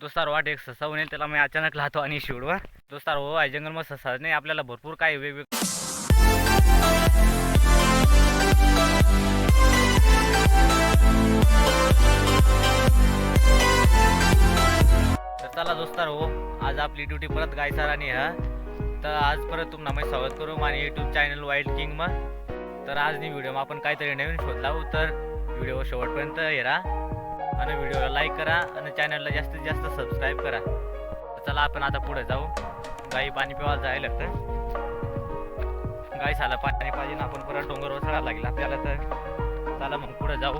दोस्तार वाट एक ससा होईल त्याला मी अचानक लाहतो आणि शिवडवा दोस्तार हो आहे जंगल मग ससा नाही आपल्याला भरपूर काही वेगवेगळे तर चला दोस्तार हो आज आपली ड्युटी परत गायसाराने हा. तर आज परत तुम्हाला मी स्वागत करू माझ्या यूट्यूब चॅनल वाईल्ड किंग मग तर आज नी व्हिडिओ आपण काहीतरी नवीन शोधला लावू तर व्हिडिओ शेवटपर्यंत येरा. आणि व्हिडिओला लाईक करा आणि चॅनलला जास्तीत जास्त सबस्क्राईब करा. चला आपण आता पुढे जाऊ. गाई पाणी पिवायला जायला लागतं. गाई साला पाणी पाहिजे ना आपण परत डोंगर चढायला लागेल आपल्याला तर. चला मग पुढे जाऊ.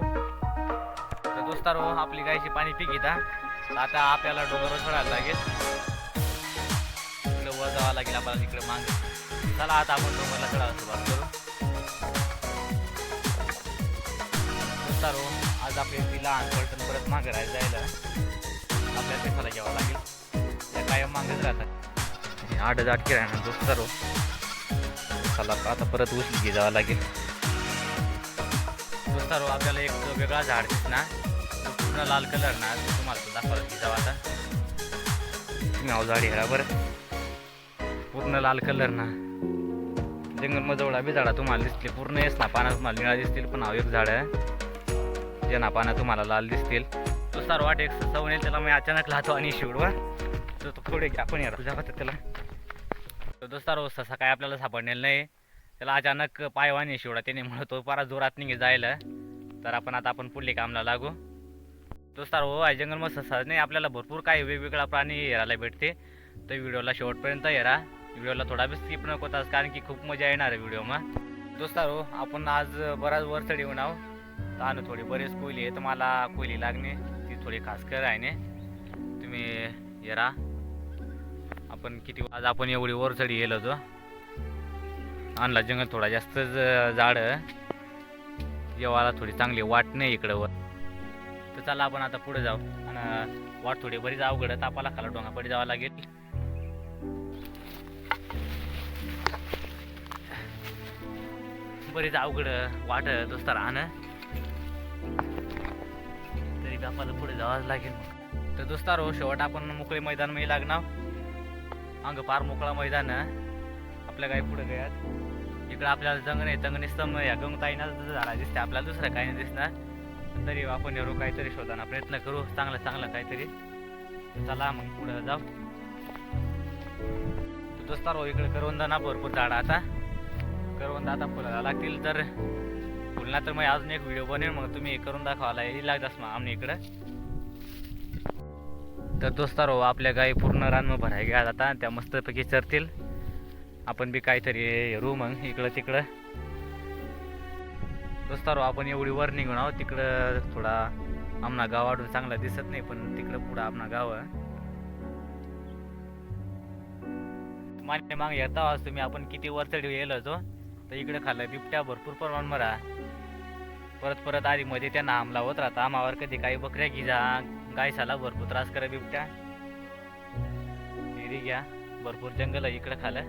तर दोस्तारो आपली गायची पाणी पी घेता आता आपल्याला डोंगरवर चढायला लागेल. इकडे वर जावं लागेल आपल्याला इकडे मागे. चला आता आपण डोंगरला चढायला सुरुवात करू. दोस्तारो आज आपल्या ती लहान पलटण परत मागे राहायला जायला आपल्याला ते मला घ्यावं लागेल. त्या कायम मागेच राहतात. आठ हजार किराय ना सर्व. चला आता परत उचली घे जावं लागेल. दोस्तारो आपल्याला एक वेगळा झाड दिसणार. तो पूर्ण लाल कलर ना तुम्हाला सुद्धा परत घे जावा आता. तुम्ही आहो झाडी हेरा बरं. पूर्ण लाल कलर ना. जंगल मजवळा बी झाडा तुम्हाला दिसतील. पूर्ण येस ना पाना तुम्हाला निळा दिसतील पण हा एक झाड आहे. जे ना तुम्हाला लाल दिसतील. तो सार वाट एक ससा येईल त्याला मी अचानक लाहतो आणि शिवडवा तर तो पुढे घ्या पण तुझ्या तुझ्या त्याला. तो दोस्तारो ससा काय आपल्याला सापडलेला नाही. त्याला अचानक पायवानी शिवडा त्याने म्हणतो पारा जोरात निघे जायला. तर आपण आता आपण पुढले कामला लागू. दोस्तार हो आहे जंगल मस्त ससा नाही आपल्याला भरपूर काही वेगवेगळा प्राणी हेरायला भेटते. तर व्हिडिओला शेवटपर्यंत हेरा व्हिडिओला थोडा बी स्किप नको कारण की खूप मजा येणार आहे व्हिडिओ मग. दोस्तार हो आपण आज बराच वर चढ येऊन आहो. ताण थोडी बरेच कोयली आहे तर मला कोयली लागणे ती थोडी खासकर आहे ने. तुम्ही येरा आपण किती आज आपण एवढी वर येलो गेलो होतो. आणला जंगल थोडा जास्तच जाड जेवायला थोडी चांगली वाट नाही इकडं वर. तर चला आपण आता पुढे जाऊ. आणि वाट थोडी बरीच अवघड आहे. तापाला खाला डोंगा पडी जावं लागेल. बरीच अवघड वाट दोस्तार आण तरी आपल्याला पुढे जावंच लागेल मग. तर दोस्तार हो शेवट आपण मोकळे मैदान मी लागणार. अंग फार मोकळा मैदान आहे. आपल्या काही पुढे गयात. इकडं आपल्याला जंग नाही तंग या गंगताईना झाडा दिसते. आपल्याला दुसरं काही नाही दिसणार. तरी आपण एवढं काहीतरी शोधाना प्रयत्न करू. चांगलं चांगलं काहीतरी. चला मग पुढे जाऊ. तर दोस्तार हो इकडे करवंदा ना भरपूर झाडं आता. करवंदा आता फुलायला लागतील. तर फुलना तर मग अजून एक व्हिडिओ बनेल मग तुम्ही करून दाखवायला येईल लागतास मग आम्ही इकडं. तर दोस्तारो आपल्या गाई पूर्ण रान भराय घ्या आता त्या मस्तपैकी चरतील. आपण बी काहीतरी रू मग इकडं तिकडं. दोस्तारो आपण एवढी वर निघून आहोत तिकडं थोडा आमना गावाडून चांगला दिसत नाही पण तिकडं पुढं आमना गाव मान्य माग येता आज तुम्ही आपण किती वर चढी येलो होतो तर इकडे खाल्लं बिबट्या भरपूर प्रमाण मरा. परत परत आधी मध्ये त्यांना हमला होत राहता. आम्हावर कधी काही बकऱ्या घिजा गाय साला भरपूर त्रास करा बिबट्या. हिरी घ्या. भरपूर जंगल आहे इकडं खालं.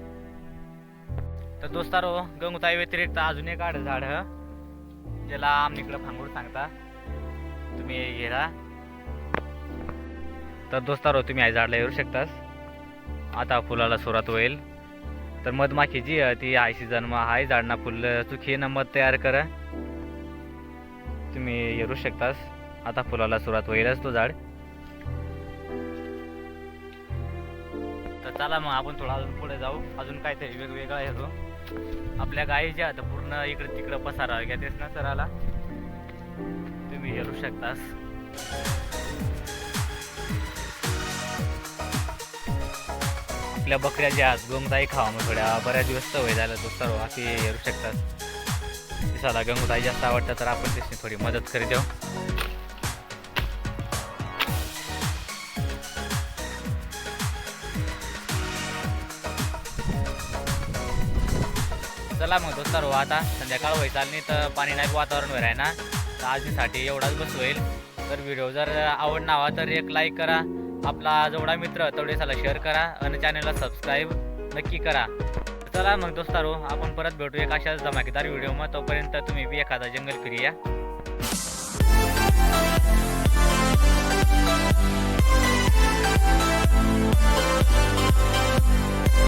तर दोस्तारो गंगताई व्यतिरिक्त अजून एक आड झाड. ज्याला आम इकडं फांगूड सांगता. तुम्ही घेरा तर दोस्तारो तुम्ही आई झाडला येऊ शकतास. आता फुलाला सुरुवात होईल. तर मधमाखी जी ती आय सीझन मग हाय. झाडना फुल चुकी न मध तयार करा. तुम्ही येऊ शकतास. आता फुलाला सुरुवात होईलच तो झाड. तर चला मग आपण थोडा अजून पुढे जाऊ. अजून काहीतरी वेगवेगळा येतो आपल्या गायी ज्या आता पूर्ण इकडे तिकडे पसारा घ्या तेच ना सराला? तुम्ही हेरू शकतास. आपल्या बकऱ्या ज्या आहेत गोमताई खावा मग थोड्या. बऱ्याच दिवस सवय झाल्या तो सर्व. असे येऊ शकतात दिसाला गंगूताई जास्त आवडतं तर आपण त्याची थोडी मदत करी देऊ चला मग दोस्तारो आता संध्याकाळ होई चालली तर पाणी नाही वातावरण होईल आहे ना? तर आजसाठी एवढाच बस होईल. तर व्हिडिओ जर आवडला हवा तर एक लाईक करा. आपला जेवढा मित्र तेवढे तेवढेसाला शेअर करा. आणि चॅनलला सबस्क्राईब नक्की करा. चला मग दोस्तारो आपण परत भेटू एक अशाच धमाकेदार व्हिडिओमध्ये तोपर्यंत तुम्ही बी एखादा जंगल फिरूया